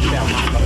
ที่แบบมา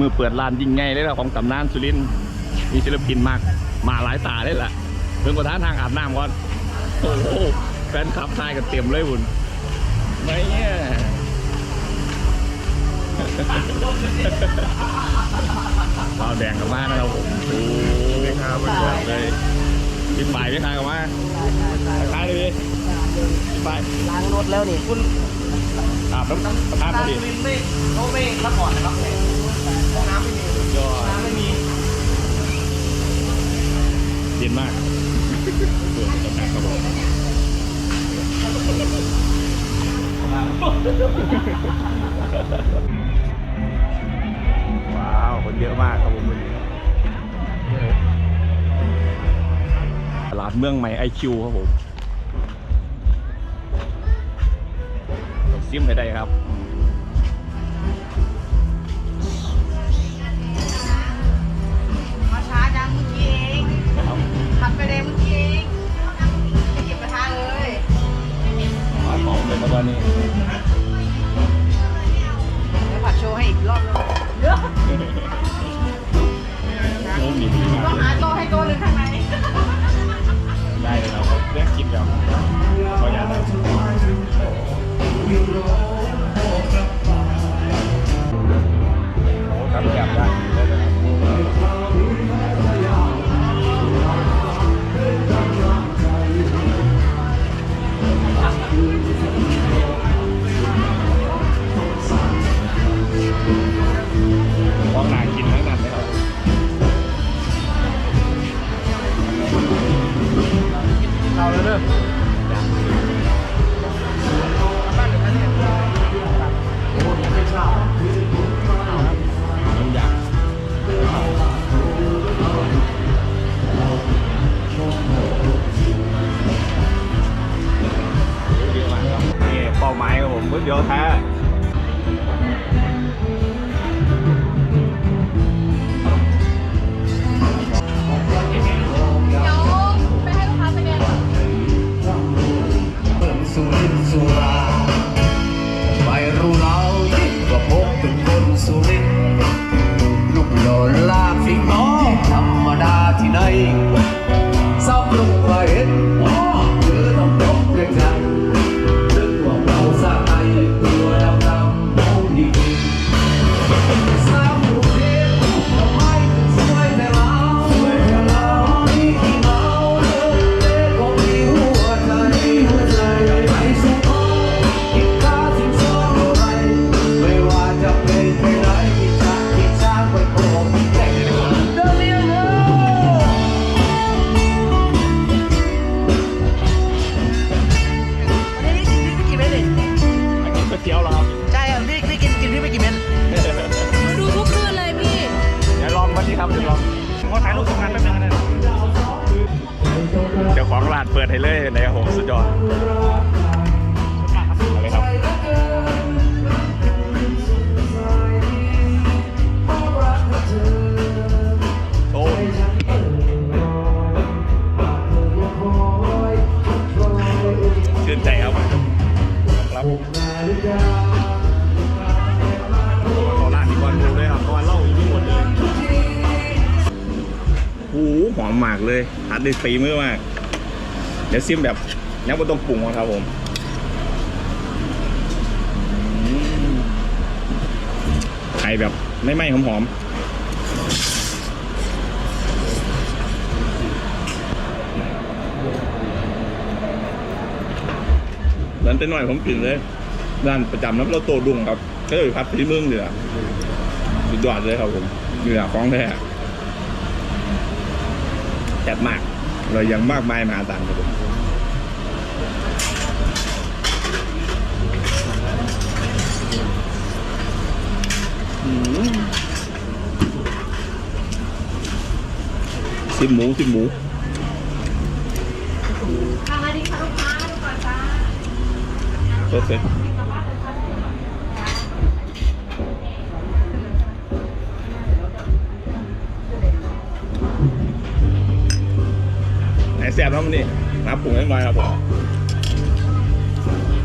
มื่อนี้มือเปิดร้านยิ่งใหญ่เลยล่ะของตำนานสุรินทร์มีศิลปินมาก มาหลายตาเลยล่ะเพิ่งประธานทางอาบน้ำก่อนโอ้โหแฟนคลับทายกันเต็มเลยบุญไม่เนี่ยเราแดงกันมากนะครับผมโอ้ไม่ค้าไม่ค้าเลยพี่ฝ่ายไม่ค้ากันมาค้าเลยดิพี่ฝ่ายล้างรถแล้วนี่คุณอาบน้ำอาบน้ำพอดีไม่เขาไม่รับก่อนนะครับห้องน้ำไม่มียอดน้ำไม่มีเย็นมากเปิดกระแทกครับผมว้าว คนเยอะมากครับผมวันนี้ตลาดเมืองใหม่ไอคิวครับผมซิมให้ได้ครับายของเลยมาวันนี้เดี๋ยวผัดโชว์ให้อีกรอบนึงเยอะโอ้มีดีมากต้องเลยหาโต๊ะให้โต๊ะหนึ่งข้างในได้เลยครับเรื่องกินกับขออนุญาตนะโอ้ เอาแล้วเด้าของร้านเปิดให้เลยในโหสุดยอดอะไรครับโอ้ชื่นใจครับครับขอร้านอีกวันดูด้วยครับเพราะว่าเหล่าอยู่ที่หมดเลยโอ้โหหอมมากเลยหัดด้วยฝีมือมาก เดี๋ยวซิมแบบยังไม่ต้องปรุงครับผมไข่แบบไม่ไหม้หอมๆนั้นแต่หน่อยผมกินเลยร้านประจำน้ำเราโตดุงครับก็เลยพัดที่เมืองเหนือสุดยอดเลยครับผมเหนือของแท้จัดมาก เรายังมากมายมหาศาลครับผมอืมสิบหมูสิบหมูทางอะไรดีคะลูกค้าดูก่อนจ้าโอเค ไหนแซ่บน้ำนี่น้ำปรุงนิดหน่อยครับผม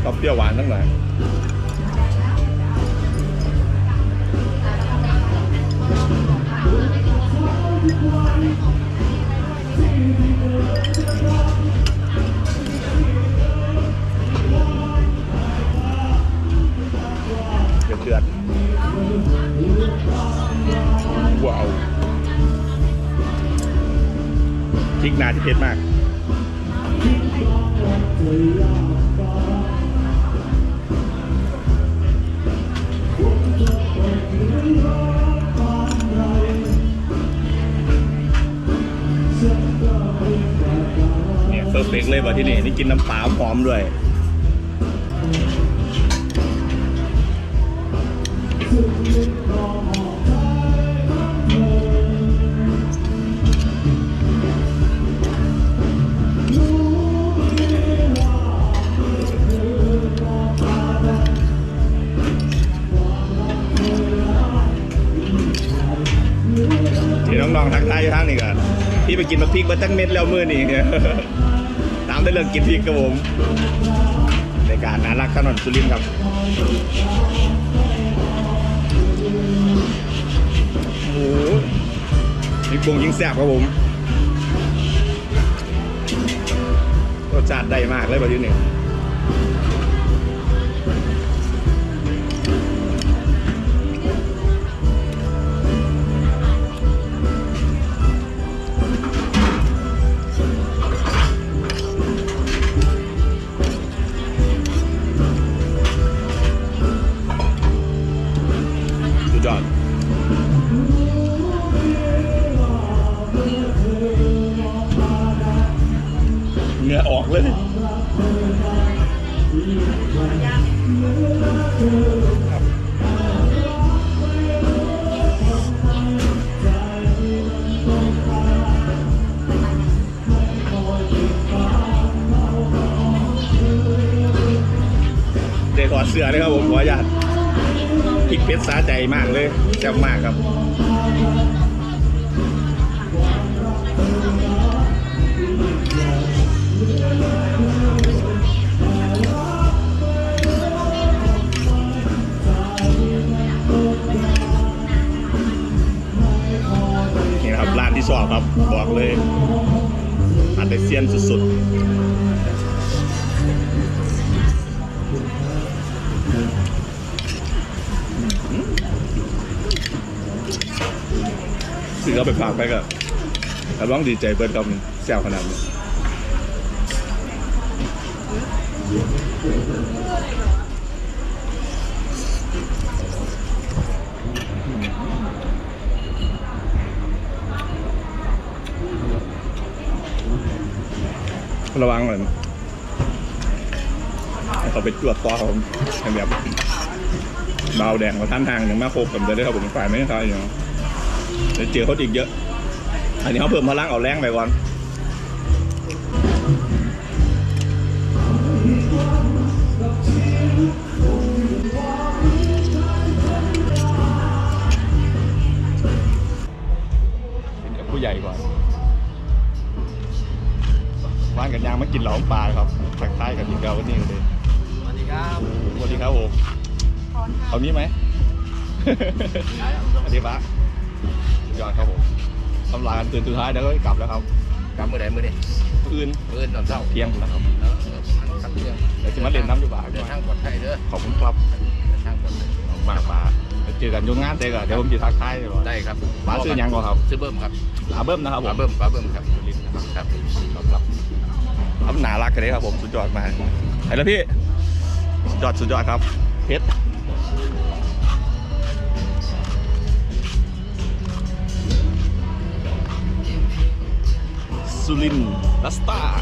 ต้องเปรี้ยวหวานตั้งหลาย ริกนาที่เผ็ดมากเนี่ยเฟิร์เฟกเลยว่ะที่นี่นี่กินน้ำปลาพร้อมด้วย น้องๆทักทายอยู่ทางนี่กันพี่ไปกินมาพริกมาตั้งเม็ดแล้วมือนี่ตามได้เรื่องกินพริกครับผมในการนารักถนนสุรินทร์ครับโอ้โหมีปรุงยิงแซ่บครับผมรสชาติได้มากเลยประเดี๋ย สือเลยครับผมขออนุญาตพริกเพชรสาใจมากเลยแซ่บมากครับนี่นะครับร้านที่สองครับบอกเลยอันเดเซียนสุดๆ ซื้อเอาไปฝากไปกับกระร้องดีใจเบิร์ดครับแซวขนาดนี้ระวังหน่อยเขาไปจวดต่อครับผมให้แบบเบาแดงมาท่านทางอย่างมาโคกันจะได้ครับผมฝ่ายไม่ใช่อย่าง เดี๋ยวเจอเขาอีกเยอะ อันนี้เขาเพิ่มพลังเอาแรงไปก่อนเป็นกับผู้ใหญ่ก่อนว่านกันยางมากินเหลาปลาครับทักทายกับทีมเราวันนี้เลยสวัสดีครับสวัสดีครับผมเอานี้ไหมสวัสดีปะสุด ยอดครับผมทำลายกันตื่นสุดท้ายแล้วก็กลับแล้วครับกำมือไหนมือนี่คืนมือตอนเช้าเที่ยงแล้วครับเออขับเรือเดี๋ยวจะมาเล่นน้ำอยู่บ่าเดินทางปลอดภัยเด้อขอบคุณครับเดินทางปลอดภัยมากป่าเจอกันอยงงานเต้ก่อนเดี๋ยวผมจะทักทายเลยก่อนได้ครับป๋าซื้อหยังก่อนครับซื้อเบิ้มครับลาเบิ้มนะครับผป๋ามเบิ้มป๋าเบิ้มครับครับครับครับทำหนารักกันเลยครับผมสุดยอดมากไปแล้วพี่สุดยอดสุดยอดครับเพชร Insulin Lesta